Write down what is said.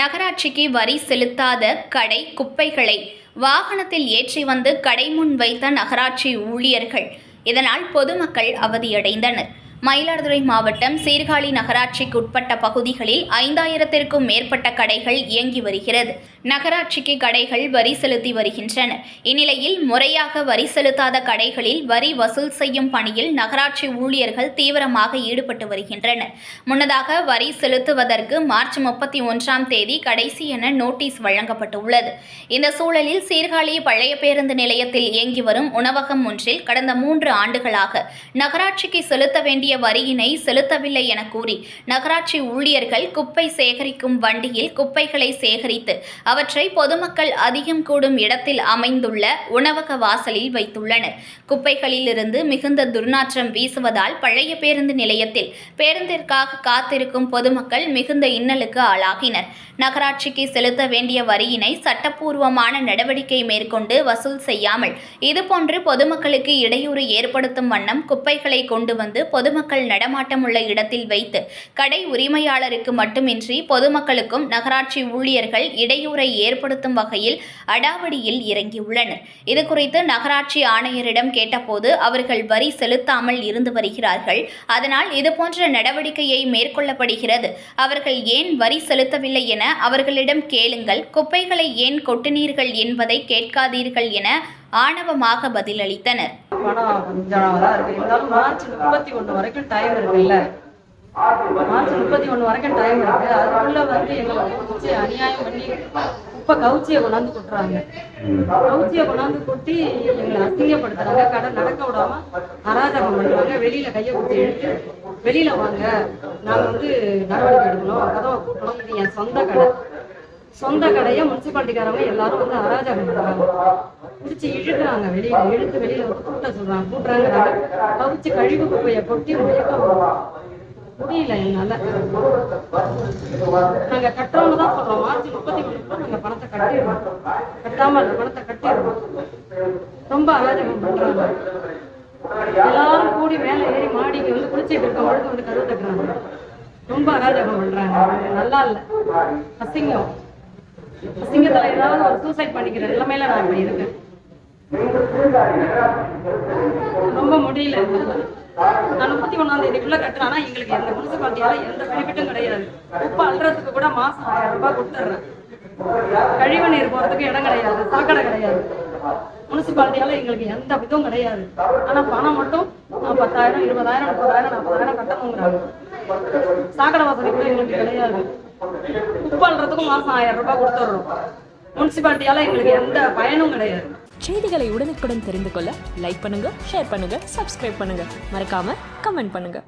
நகராட்சிக்கு வரி செலுத்தாத கடை குப்பைகளை வாகனத்தில் ஏற்றி வந்து கடை முன் வைத்த நகராட்சி ஊழியர்கள். இதனால் பொதுமக்கள் அவதியடைந்தனர். மயிலாடுதுறை மாவட்டம் சீர்காழி நகராட்சிக்கு உட்பட்ட பகுதிகளில் ஐந்தாயிரத்திற்கும் மேற்பட்ட கடைகள் இயங்கி வருகிறது. நகராட்சிக்கு கடைகள் வரி செலுத்தி வருகின்றன இந்நிலையில் முறையாக வரி செலுத்தாத கடைகளில் வரி வசூல் செய்யும் பணியில் நகராட்சி ஊழியர்கள் தீவிரமாக ஈடுபட்டு வருகின்றனர். முன்னதாக வரி செலுத்துவதற்கு மார்ச் முப்பத்தி ஒன்றாம் தேதி கடைசி என நோட்டீஸ் வழங்கப்பட்டுள்ளது. இந்த சூழலில் சீர்காழி பழைய பேருந்து நிலையத்தில் இயங்கி வரும் உணவகம் ஒன்றில் கடந்த மூன்று ஆண்டுகளாக நகராட்சிக்கு செலுத்த வேண்டிய வரியினை செலுத்தவில்லை என கூறி நகராட்சி ஊழியர்கள் குப்பை சேகரிக்கும் வண்டியில் குப்பைகளை சேகரித்து அவற்றை பொதுமக்கள் அதிகம் கூடும் இடத்தில் அமைந்துள்ள உணவக வாசலில் வைத்துள்ளனர். குப்பைகளிலிருந்து மிகுந்த துர்நாற்றம் வீசுவதால் பழைய பேருந்து நிலையத்தில் பேருந்திற்காக காத்திருக்கும் பொதுமக்கள் மிகுந்த இன்னலுக்கு ஆளாகினர். நகராட்சிக்கு செலுத்த வேண்டிய வரியினை சட்டப்பூர்வமான நடவடிக்கை மேற்கொண்டு வசூல் செய்யாமல் இதுபோன்று பொதுமக்களுக்கு இடையூறு ஏற்படுத்தும் வண்ணம் குப்பைகளை கொண்டு வந்து பொதுமக்கள் நடமாட்டம் உள்ள இடத்தில் வைத்து கடை உரிமையாளருக்கு மட்டுமின்றி பொதுமக்களுக்கும் நகராட்சி ஊழியர்கள் இடையூறை ஏற்படுத்தும் வகையில் அடாவடியில் இறங்கியுள்ளனர். இதுகுறித்து நகராட்சி ஆணையரிடம் கேட்டபோது அவர்கள் வரி செலுத்தாமல் இருந்து வருகிறார்கள். அதனால் இதுபோன்ற நடவடிக்கையை மேற்கொள்ளப்படுகிறது. அவர்கள் ஏன் வரி செலுத்தவில்லை என அவர்களிடம் கேளுங்கள். குப்பைகளை ஏன் கொட்டினீர்கள் என்பதை கேட்காதீர்கள் என ஆணவமாக பதிலளித்தனர். பணம் கொஞ்சம் தான் இருக்கு இருந்தாலும் மார்ச் முப்பத்தி ஒண்ணு வரைக்கும் டைம் இருக்குல்ல மார்ச் முப்பத்தி ஒண்ணு வரைக்கும் டைம் இருக்கு. அதுக்குள்ள வந்து எங்களை வச்சு அநியாயம் பண்ணி குப்பை கவுச்சியை கொண்டாந்து கொட்டுறாங்க. கவுச்சியை கொண்டாந்து கொட்டி எங்களை அசிங்கப்படுத்துறாங்க. கடை நடக்க விடாம அராஜகம் பண்றாங்க வெளியில கையை குத்தி எடுத்து வெளியில வாங்க நாங்க வந்து நடவடிக்கை எடுக்கணும் கதவை கூட்டணும் இது என் சொந்த கடை. சொந்த கடையை முனிசிபாலிட்டிக்காரவங்க எல்லாரும் வந்து அராஜகம் பண்றாங்க பிடிச்சி இழுக்கிறாங்க வெளியில இழுத்து வெளியில வந்து கூட்ட சொல்றாங்க கூட்டுறாங்க. கவிச்சு கழிவு குப்பையை கொட்டி மயக்க முடியல என்னால. நாங்க கட்டுறவங்க தான் சொல்றோம். மார்ச் முப்பத்தி ஒண்ணுக்குள்ள நாங்க பணத்தை கட்டிடுறோம். கட்டாம அந்த பணத்தை கட்டிடுவோம் ரொம்ப அராஜகம் பண்றாங்க. எல்லாரும் கூடி மேல ஏறி மாடிக்கு வந்து குளிச்சிட்டு இருக்க முழுக்க வந்து கருவு தட்டுறாங்க. ரொம்ப அராஜகம் பண்றாங்க. நல்லா இல்ல. அசிங்கம். சிங்கத்துல ஏதாவது ஒரு சூசைட் பண்ணிக்கிற நிலைமையில நான் இப்ப இருக்கேன். ரொம்ப முடியல. நான் முப்பத்தி ஒண்ணாம் தேதிக்குள்ள கட்டுறேன். எங்களுக்கு எந்த முனிசிபாலிட்டியால எந்த பெனிஃபிட்டும் கிடையாது. உப்பு அல்றதுக்கு கூட மாசம் ஆயிரம் ரூபாய் கொடுத்துட்றேன். கழிவு நீர் போறதுக்கு இடம் கிடையாது. சாக்கடை கிடையாது. முனிசிபாலிட்டியால எங்களுக்கு எந்த இதுவும் கிடையாது. ஆனா பணம் மட்டும் நான் பத்தாயிரம் இருபதாயிரம் முப்பதாயிரம் நாற்பதாயிரம் கட்டணுங்கிறாங்க. சாக்கடை வசதி கூட எங்களுக்கு கிடையாது. உப்பு அல்றதுக்கும் மாசம் ஆயிரம் ரூபாய் கொடுத்துட்றோம் முனிசிபாலிட்டியால எங்களுக்கு எந்த பயனும் கிடையாது. செய்திகளை உடனுக்குடன் தெரிந்து கொள்ள லைக் பண்ணுங்க ஷேர் பண்ணுங்க சப்ஸ்கிரைப் பண்ணுங்க. மறக்காம கமெண்ட் பண்ணுங்க.